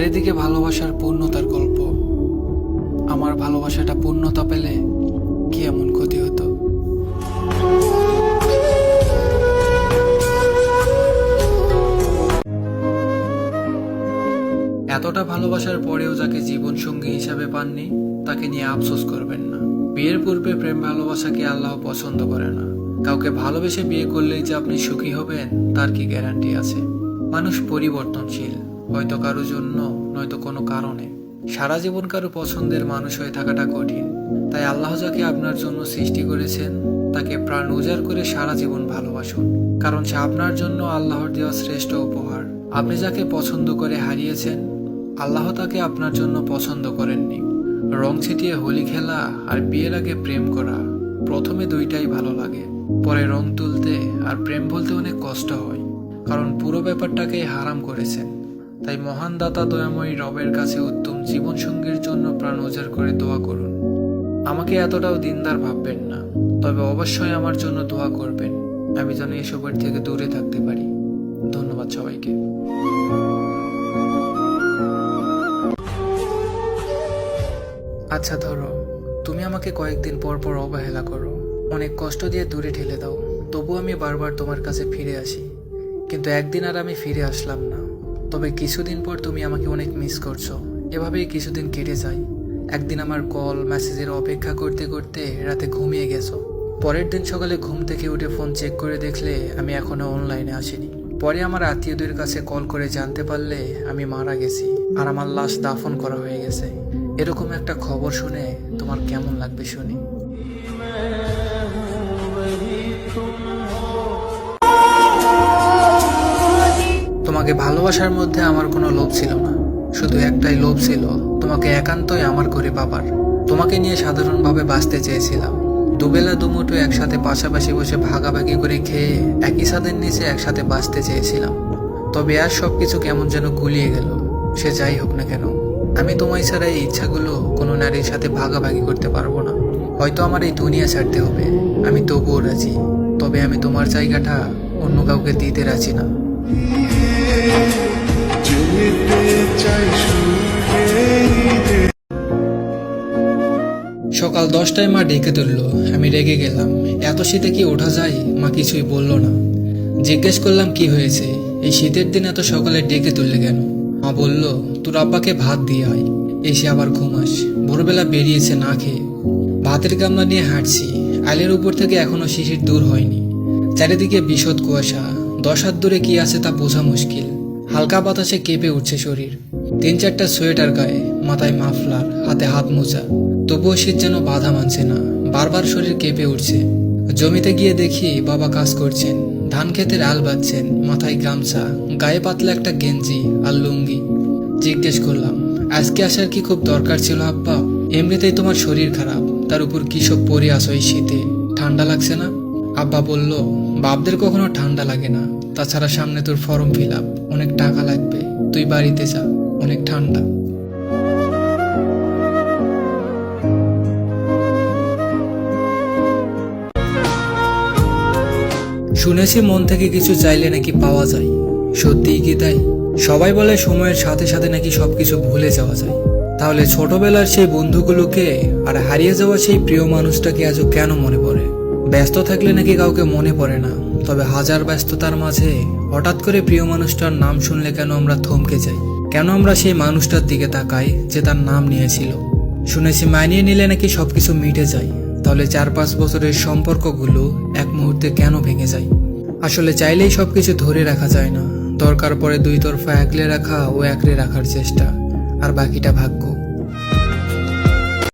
চারিদিকে ভালোবাসার পূর্ণতার গল্প। আমার ভালোবাসাটা পূর্ণতা পেলে কি এমন ক্ষতি হতো? এতটা ভালোবাসার পরেও যাকে জীবন সঙ্গী হিসাবে পাননি, তাকে নিয়ে আফসোস করবেন না। বিয়ের পূর্বে প্রেম ভালোবাসাকে আল্লাহ পছন্দ করে না। কাউকে ভালোবেসে বিয়ে করলেই যে আপনি সুখী হবেন, তার কি গ্যারান্টি আছে? মানুষ পরিবর্তনশীল। হয়তো কারও জন্য, নয়তো কোনো কারণে। সারা জীবন কারও পছন্দের মানুষ হয়ে থাকাটা কঠিন। তাই আল্লাহ যাকে আপনার জন্য সৃষ্টি করেছেন, তাকে প্রাণ উজাড় করে সারা জীবন ভালোবাসুন। কারণ সে আপনার জন্য আল্লাহর দেওয়া শ্রেষ্ঠ উপহার। আপনি যাকে পছন্দ করে হারিয়েছেন, আল্লাহ তাকে আপনার জন্য পছন্দ করেননি। রং ছিটিয়ে হোলি খেলা আর বিয়ের আগে প্রেম করা, প্রথমে দুইটাই ভালো লাগে। পরে রং তুলতে আর প্রেম বলতে অনেক কষ্ট হয়। কারণ পুরো ব্যাপারটাকে হারাম করেছেন। তাই মহান দাতা দয়াময়ী রবের কাছে উত্তম জীবন সঙ্গীর জন্য প্রাণ উজাড় করে দোয়া করুন। আমাকে এতটাও দিনদার ভাববেন না, তবে অবশ্যই আমার জন্য দোয়া করবেন। আমি যেন এসবের থেকে দূরে থাকতে পারি। ধন্যবাদ সবাইকে। আচ্ছা ধরো, তুমি আমাকে কয়েকদিন পর পর অবহেলা করো। অনেক কষ্ট দিয়ে দূরে ঠেলে দাও। তবু আমি বারবার তোমার কাছে ফিরে আসি। কিন্তু একদিন আর আমি ফিরে আসলাম না। তবে কিছুদিন পর তুমি আমাকে অনেক মিস করছ। এভাবেই কিছুদিন কেটে যায়। একদিন আমার কল মেসেজের অপেক্ষা করতে করতে রাতে ঘুমিয়ে গেছো। পরের দিন সকালে ঘুম থেকে উঠে ফোন চেক করে দেখলে আমি এখনও অনলাইনে আসিনি। পরে আমার আত্মীয়দের কাছে কল করে জানতে পারলে আমি মারা গেছি আর আমার লাশ দাফন করা হয়ে গেছে। এরকম একটা খবর শুনে তোমার কেমন লাগবে শুনি? তোমাকে ভালোবাসার মধ্যে আমার কোনো লোভ ছিল না। শুধু একটাই লোভ ছিল, তোমাকে একান্তই আমার করে পাবার তোমাকে নিয়ে সাধারণভাবে বাঁচতে চেয়েছিলাম। দুবেলা দুমুঠো একসাথে পাশাপাশি বসে ভাগাভাগি করে খেয়ে একই ছাদের নিচে একসাথে বাঁচতে চেয়েছিলাম। তবে আর সবকিছু কেমন যেন গুলিয়ে গেল, সে যাই হোক না কেন। আমি তোমায় ছাড়া এই ইচ্ছাগুলো কোনো নারীর সাথে ভাগাভাগি করতে পারব না। হয়তো আমার এই দুনিয়া ছাড়তে হবে, আমি তবুও রাজি। তবে আমি তোমার জায়গাটা অন্য কাউকে দিতে রাজি না। সকাল দশটায় মা ডেকে তুললো আমি রেগে গেলাম। এত শীতে কি ওঠা যায়? মা কিছুই বলল না। জিজ্ঞেস করলাম, কি হয়েছে? এই শীতের দিন এত সকালে ডেকে তুললে কেন? মা বলল, তোর আব্বাকে ভাত দিয়ে আয়। এসে আবার ঘুমাস ভোরবেলা বেরিয়েছে না খেয়ে। ভাতের গামলা নিয়ে হাঁটছি। আলের উপর থেকে এখনও শিশির দূর হয়নি। চারিদিকে বিশদ কুয়াশা। দশ হাত দূরে কি আছে তা বোঝা মুশকিল। হালকা বাতাসে কেঁপে উঠছে শরীর। তিন চারটা সোয়েটার গায়ে, মাথায় মাফলার, হাতে হাত মোজা। তবুও শীত যেন বাধা মানছে না। বারবার শরীর কেঁপে উঠছে। জমিতে গিয়ে দেখি বাবা কাজ করছেন। ধান ক্ষেতের আল বাঁধছেন, মাথায় গামছা, গায়ে পাতলা একটা গেঞ্জি আর লুঙ্গি। জিজ্ঞেস করলাম, আজকে আসার কি খুব দরকার ছিল আব্বা? এমনিতেই তোমার শরীর খারাপ। তার উপর কি সব পরে আসো এই শীতে? ঠান্ডা লাগছে না? আব্বা বলল বাপদের কখনো ঠান্ডা লাগে না। তাছাড়া সামনে তোর ফর্ম ফিল আপ, অনেক টাকা লাগবে। তুই বাড়িতে যা, অনেক ঠান্ডা। শুনেছি মন থেকে কিছু চাইলে নাকি পাওয়া যায়। সত্যিই কি তাই? সবাই বলে সময়ের সাথে সাথে নাকি সবকিছু ভুলে যাওয়া যায়। তাহলে ছোটবেলার সেই বন্ধুগুলোকে আর হারিয়ে যাওয়া সেই প্রিয় মানুষটাকে আজও কেন মনে পড়ে? ব্যস্ত থাকলে নাকি কাউকে মনে পড়ে না। তবে হাজার ব্যস্ততার মাঝে হঠাৎ করে প্রিয় মানুষটার নাম শুনলে কেন আমরা থমকে যাই? কেন আমরা সেই মানুষটার দিকে তাকাই যে তার নাম নিয়েছিল? শুনেছি মানিয়ে নিলে নাকি সবকিছু মিটে যায়। তাহলে চার পাঁচ বছরের সম্পর্কগুলো এক মুহূর্তে কেন ভেঙে যায়? আসলে চাইলেই সবকিছু ধরে রাখা যায় না। দরকার পড়ে দুই তরফা একলে রাখা ও একলে রাখার চেষ্টা। আর বাকিটা ভাগ্য।